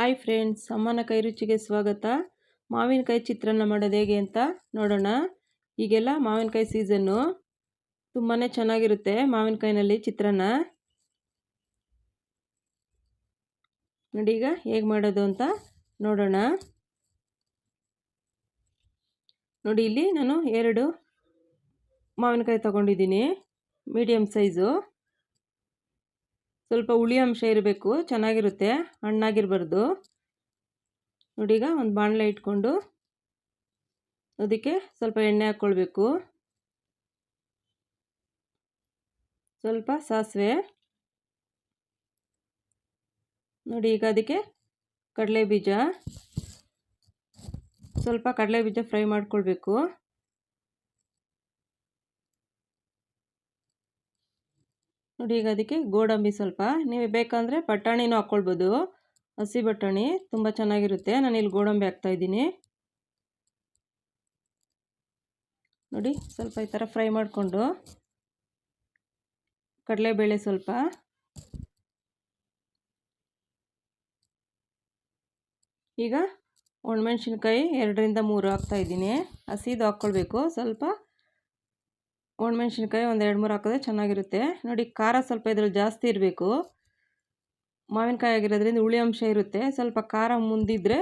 Hi friends, ಅಮ್ಮನ ಕೈ ರುಚಿಗೆ ಸ್ವಾಗತ. ಮಾವಿನಕಾಯಿ ಚಿತ್ರಾನ್ನ ಮಾಡೋದು ಹೇಗೆ ಅಂತ ನೋಡೋಣ. ಈಗೆಲ್ಲ ಮಾವಿನಕಾಯಿ ಸೀಸನ್ನು ತುಂಬಾ ಚೆನ್ನಾಗಿರುತ್ತೆ ಮಾವಿನಕಾಯಿನಲ್ಲಿ ಚಿತ್ರಾನ್ನ. ನೋಡಿ ಈಗ ಹೇಗೆ ಮಾಡೋದು ಅಂತ ನೋಡೋಣ. ನೋಡಿ ಇಲ್ಲಿ ನಾನು ಎರಡು ಮಾವಿನಕಾಯಿ ತಗೊಂಡಿದ್ದೀನಿ ಮೀಡಿಯಮ್ ಸೈಜು. ಸ್ವಲ್ಪ ಹುಳಿ ಅಂಶ ಇರಬೇಕು, ಚೆನ್ನಾಗಿರುತ್ತೆ, ಹಣ್ಣಾಗಿರ್ಬಾರ್ದು. ನೋಡಿ ಈಗ ಒಂದು ಬಾಣಲೆ ಇಟ್ಕೊಂಡು ಅದಕ್ಕೆ ಸ್ವಲ್ಪ ಎಣ್ಣೆ ಹಾಕ್ಕೊಳ್ಬೇಕು ಸ್ವಲ್ಪ ಸಾಸಿವೆ. ನೋಡಿ ಈಗ ಅದಕ್ಕೆ ಕಡಲೆ ಬೀಜ ಸ್ವಲ್ಪ ಕಡಲೆ ಬೀಜ ಫ್ರೈ ಮಾಡ್ಕೊಳ್ಬೇಕು. ನೋಡಿ, ಈಗ ಅದಕ್ಕೆ ಗೋಡಂಬಿ ಸ್ವಲ್ಪ. ನೀವು ಬೇಕಂದರೆ ಬಟಾಣಿನೂ ಹಾಕ್ಕೊಳ್ಬೋದು ಹಸಿ ಬಟಾಣಿ ತುಂಬ ಚೆನ್ನಾಗಿರುತ್ತೆ. ನಾನು ಇಲ್ಲಿ ಗೋಡಂಬಿ ಹಾಕ್ತಾಯಿದ್ದೀನಿ ನೋಡಿ, ಸ್ವಲ್ಪ ಈ ಥರ ಫ್ರೈ ಮಾಡಿಕೊಂಡು ಕಡಲೆಬೇಳೆ ಸ್ವಲ್ಪ. ಈಗ ಒಣಮೆಣ್ಸಿನ್ಕಾಯಿ ಎರಡರಿಂದ ಮೂರು ಹಾಕ್ತಾಯಿದ್ದೀನಿ ಹಸಿದು ಹಾಕ್ಕೊಳ್ಬೇಕು ಸ್ವಲ್ಪ ಒಣಮೆಣ್ಸಿನ್ಕಾಯಿ ಒಂದು ಎರಡು ಮೂರು ಹಾಕಿದ್ರೆ ಚೆನ್ನಾಗಿರುತ್ತೆ. ನೋಡಿ, ಖಾರ ಸ್ವಲ್ಪ ಇದ್ರಲ್ಲಿ ಜಾಸ್ತಿ ಇರಬೇಕು. ಮಾವಿನಕಾಯಿ ಆಗಿರೋದ್ರಿಂದ ಹುಳಿ ಅಂಶ ಇರುತ್ತೆ. ಸ್ವಲ್ಪ ಖಾರ ಮುಂದಿದ್ರೆ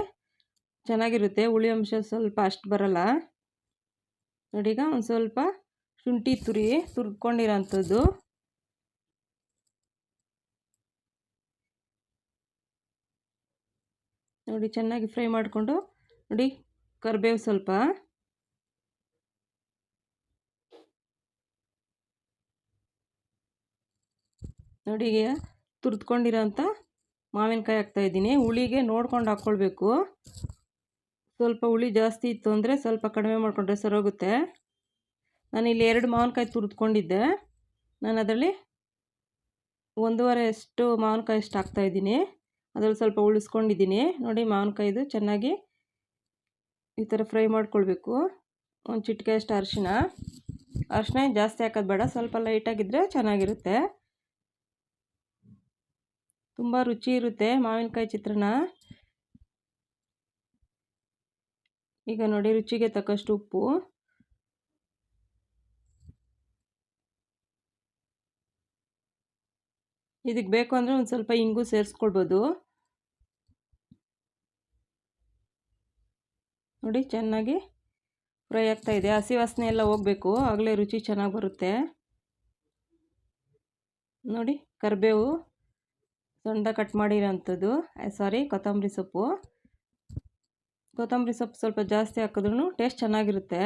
ಚೆನ್ನಾಗಿರುತ್ತೆ. ಹುಳಿ ಅಂಶ ಸ್ವಲ್ಪ ಅಷ್ಟು ಬರಲ್ಲ. ನೋಡಿ, ಈಗ ಒಂದು ಸ್ವಲ್ಪ ಶುಂಠಿ ತುರಿ ತುರ್ಕೊಂಡಿರೋಂಥದ್ದು. ನೋಡಿ, ಚೆನ್ನಾಗಿ ಫ್ರೈ ಮಾಡಿಕೊಂಡು ನೋಡಿ, ಕರಿಬೇವು ಸ್ವಲ್ಪ. ನೋಡಿ ತುರಿದ್ಕೊಂಡಿರೋಂಥ ಮಾವಿನಕಾಯಿ ಹಾಕ್ತಾಯಿದ್ದೀನಿ ಹುಳಿಗೆ ನೋಡ್ಕೊಂಡು ಹಾಕ್ಕೊಳ್ಬೇಕು. ಸ್ವಲ್ಪ ಹುಳಿ ಜಾಸ್ತಿ ಇತ್ತು ಅಂದರೆ ಸ್ವಲ್ಪ ಕಡಿಮೆ ಮಾಡಿಕೊಂಡ್ರೆ ಸರೋಗುತ್ತೆ ಇಲ್ಲಿ ಎರಡು ಮಾವಿನಕಾಯಿ ತುರಿದ್ಕೊಂಡಿದ್ದೆ. ನಾನು ಅದರಲ್ಲಿ ಒಂದೂವರೆ ಅಷ್ಟು ಮಾವಿನಕಾಯಿ ಅಷ್ಟು ಹಾಕ್ತಾಯಿದ್ದೀನಿ ಅದರಲ್ಲಿ ಸ್ವಲ್ಪ ಉಳಿಸ್ಕೊಂಡಿದ್ದೀನಿ. ನೋಡಿ ಮಾವಿನಕಾಯಿದು ಚೆನ್ನಾಗಿ ಈ ಥರ ಫ್ರೈ ಮಾಡ್ಕೊಳ್ಬೇಕು. ಒಂದು ಚಿಟಿಕೆ ಅಷ್ಟು ಅರಿಶಿನ. ಅರಿಶಿನ ಜಾಸ್ತಿ ಹಾಕೋದು ಬೇಡ. ಸ್ವಲ್ಪ ಲೈಟಾಗಿದ್ದರೆ ಚೆನ್ನಾಗಿರುತ್ತೆ. ತುಂಬ ರುಚಿ ಇರುತ್ತೆ ಮಾವಿನಕಾಯಿ ಚಿತ್ರಾನ್ನ. ಈಗ ನೋಡಿ ರುಚಿಗೆ ತಕ್ಕಷ್ಟು ಉಪ್ಪು. ಇದಕ್ಕೆ ಬೇಕು ಅಂದರೆ ಒಂದು ಸ್ವಲ್ಪ ಇಂಗು ಸೇರಿಸ್ಕೊಳ್ಬೋದು. ನೋಡಿ ಚೆನ್ನಾಗಿ ಫ್ರೈ ಆಗ್ತಾ ಇದೆ. ಹಸಿ ವಾಸನೆ ಎಲ್ಲ ಹೋಗಬೇಕು. ಆಗಲೇ ರುಚಿ ಚೆನ್ನಾಗಿ ಬರುತ್ತೆ. ನೋಡಿ ಕರಿಬೇವು. ಸೊಂಡ ಕಟ್ ಮಾಡಿರೋಂಥದ್ದು. ಸಾರಿ ಕೊತ್ತಂಬರಿ ಸೊಪ್ಪು. ಕೊತ್ತಂಬರಿ ಸೊಪ್ಪು ಸ್ವಲ್ಪ ಜಾಸ್ತಿ ಹಾಕಿದ್ರೂ ಟೇಸ್ಟ್ ಚೆನ್ನಾಗಿರುತ್ತೆ.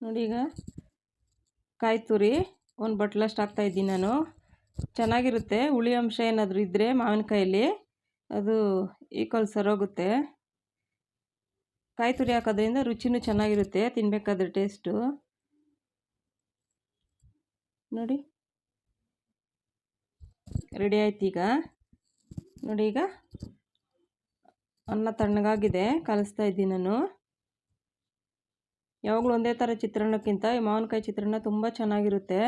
ನೋಡಿ ಈಗ ಕಾಯಿ ತುರಿ, ಒಂದು ಬಟ್ಲಷ್ಟು ಹಾಕ್ತಾಯಿದ್ದೀನಿ ನಾನು. ಚೆನ್ನಾಗಿರುತ್ತೆ. ಹುಳಿ ಅಂಶ ಏನಾದರೂ ಇದ್ದರೆ ಮಾವಿನಕಾಯಲ್ಲಿ ಅದು ಈಕ್ವಲ್ ಸರೋಗುತ್ತೆ. ಕಾಯಿ ತುರಿ ಹಾಕೋದ್ರಿಂದ ರುಚಿನೂ ಚೆನ್ನಾಗಿರುತ್ತೆ ತಿನ್ನಬೇಕಾದ್ರೆ ಟೇಸ್ಟು ನೋಡಿ. ರೆಡಿ ಆಯ್ತು ಈಗ. ನೋಡಿ ಈಗ. ಅನ್ನ ತಣ್ಣಗಾಗಿದೆ. ಕಲಿಸ್ತಾ ಇದ್ದೀನಿ ನಾನು. ಯಾವಾಗಲೂ ಒಂದೇ ಥರ ಚಿತ್ರಾನ್ನಕ್ಕಿಂತ ಈ ಮಾವಿನಕಾಯಿ ಚಿತ್ರಾನ್ನ ತುಂಬ ಚೆನ್ನಾಗಿರುತ್ತೆ.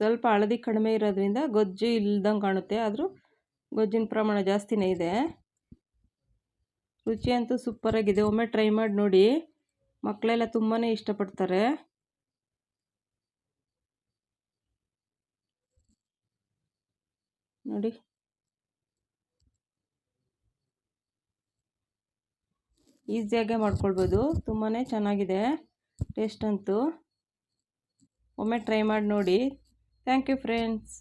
ಸ್ವಲ್ಪ ಹಳದಿ ಕಡಿಮೆ ಇರೋದ್ರಿಂದ ಗೊಜ್ಜು ಇಲ್ದಂಗೆ ಕಾಣುತ್ತೆ, ಆದರೂ ಗೊಜ್ಜಿನ ಪ್ರಮಾಣ ಜಾಸ್ತಿನೇ ಇದೆ. ರುಚಿ ಅಂತೂ ಸೂಪರಾಗಿದೆ ಒಮ್ಮೆ ಟ್ರೈ ಮಾಡಿ ನೋಡಿ. ಮಕ್ಕಳೆಲ್ಲ ತುಂಬಾ ಇಷ್ಟಪಡ್ತಾರೆ. ನೋಡಿ. ಈಸಿಯಾಗೆ ಮಾಡ್ಕೊಳ್ಬೋದು. ತುಂಬಾ ಚೆನ್ನಾಗಿದೆ. ಟೇಸ್ಟ್ ಅಂತೂ. ಒಮ್ಮೆ ಟ್ರೈ ಮಾಡಿ ನೋಡಿ. Thank you friends